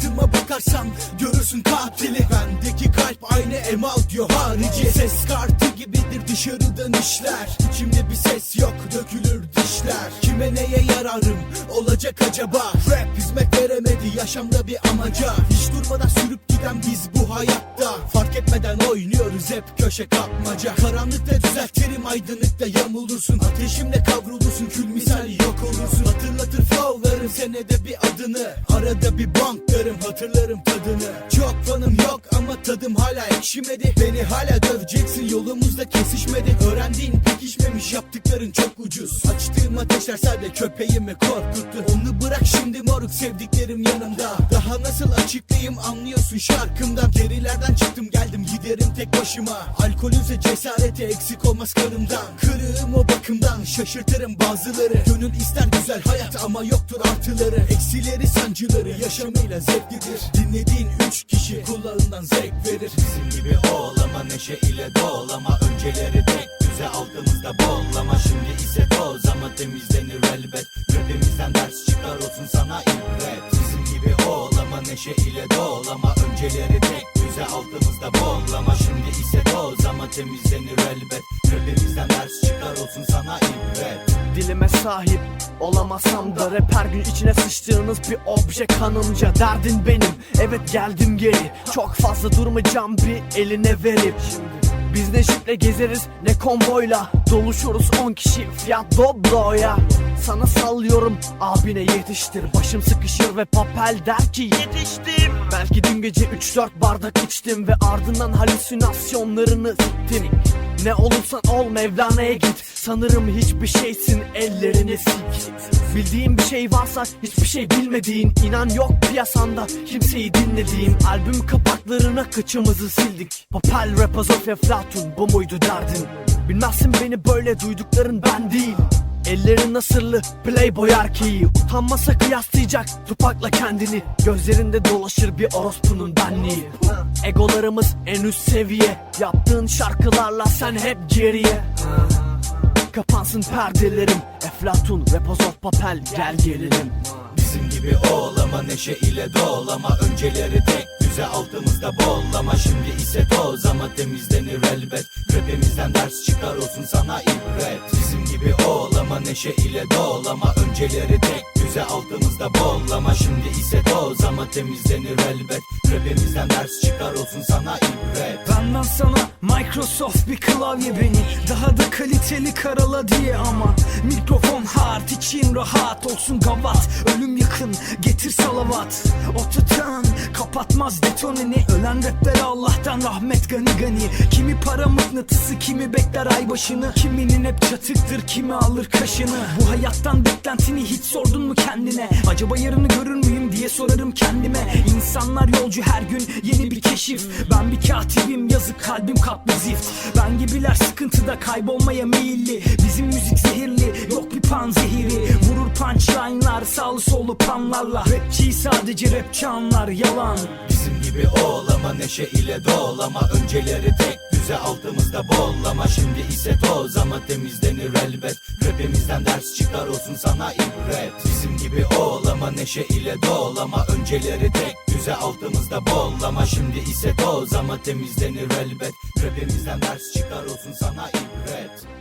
suratıma bakarsan görürsün katili Bendeki kalp aynı emal diyor harici. Ses kartı gibidir dışarıdan işler. İçimde bir ses yok dökülür dişler. Kime neye yararım olacak acaba? Rap hizmet veremedi yaşamda bir amaca. Hiç durmadan sürüp giden biz bu hayatta. Fark etmeden oynuyoruz hep köşe kapmaca. Karanlıkta düzeltirim aydınlıkta yamulursun. Ateşimle kavrulursun kül misal yok olursun. Hatırlatır flowlarım senede bir adını. Arada bir banklarım hatırlarım tadını. Çok fanım yok ama tadım hala ekşimedi. Beni hala döveceksin yolumuzda kesişmedi. Öğrendiğin pekişmemiş yaptıkların çok ucuz. Açtığım ateşler sadece köpeğimi korkuttu. Onu bırak şimdi moruk sevdiklerim yanımda. Daha nasıl açıklayayım anlıyorsun şarkımdan Gerilerden çıktım geldim giderim tek başıma. Alkolüze cesareti eksik olmaz kanımdan Kırığım o bakımdan şaşırtırım bazıları. Gönül ister güzel hayat ama yoktur artıları. Eksileri sancıları yaşamıyla zevklidir. Dinlediğin üç kişi kulağından zevk verir. Bizim gibi oğlama neşe ile dolama. Önceleri tek düze altımızda bollama Şimdi ise toz ama temizlenir elbet Rapimizden ders çıkar olsun sana ibret. Bizim gibi oğlama neşe ile dolama. Önceleri tek düze altımızda bollama Şimdi ise toz ama temizlenir elbet. Rapimizden ders çıkar olsun sana ibret. Dilime sahip olamasam da rap her gün içine sıçtığınız bir obje kanımca. Derdin benim. Evet geldim geri. Çok fazla durmayacağım bir eline verip biz ne jiple gezeriz ne konvoyla Doluşuruz. 10 kişi fiyat dobloya. Sana sallıyorum abine yetiştir. Başım sıkışır ve papel der ki yetiştim. Belki dün gece 3-4 bardak içtim Ve ardından halüsinasyonlarını siktim ne olursan ol Mevlana'ya git. Sanırım hiçbir şeysin ellerini sik. Bildiğin bir şey varsa hiçbir şey bilmediğin inan yok piyasanda kimseyi dinlediğin. Albüm kapaklarına kıçımızı sildik. Papel Repazof Eflatun bu muydu derdin? Bilmezsin beni böyle duydukların ben değil Ellerin nasırlı playboy erkeği. Utanmasa kıyaslayacak Tupak'la kendini. Gözlerinde dolaşır bir orospunun benliği. Egolarımız en üst seviye. Yaptığın şarkılarla sen hep geriye. Kapansın perdelerim. Eflatun, Repozof, Papel gel gelelim Bizim gibi oğlama neşe ile dolama Önceleri tek düze altımızda bollama. Şimdi ise toz ama temizlenir elbet. Rapimizden ders çıkar olsun sana ibret. Bizim gibi oğlama neşe ile dolama Önceleri tek düze altımızda bollama. Şimdi ise toz ama temizlenir elbet. Rapimizden ders çıkar olsun sana ibret. Benden sana Microsoft bir klavye beni. Daha da kaliteli karala diye ama. Mikrofon hard için rahat olsun gavat. Ölüm yakın getir salavat. O tutan kapatmaz detoneni Ölen rapler Allah'tan rahmet gani gani. Kimi para mıknatısı kimi bekler ay başını. Kiminin hep çatıktır kimi alır kaşını. Bu hayattan beklentini hiç sordun mu kendine? Acaba yarını görür müyüm diye sorarım kendime. İnsanlar yolcu her gün yeni bir keşif. Ben bir katibim yazık kalbim kaplı zift. Ben gibiler sıkıntıda kaybolmaya meyilli. Bizim müzik zehirli yok bir pan zehiri sağlı sollu panlarla. Rapçiyi sadece rapçi anlar yalan. Bizim gibi oğlama neşe ile dolama Önceleri tek düze altımızda bollama. Şimdi ise toz ama temizlenir elbet. Rapimizden ders çıkar olsun sana ibret. Bizim gibi oğlama neşe ile dolama Önceleri tek düze altımızda bollama. Şimdi ise toz ama temizlenir elbet. Rapimizden ders çıkar olsun sana ibret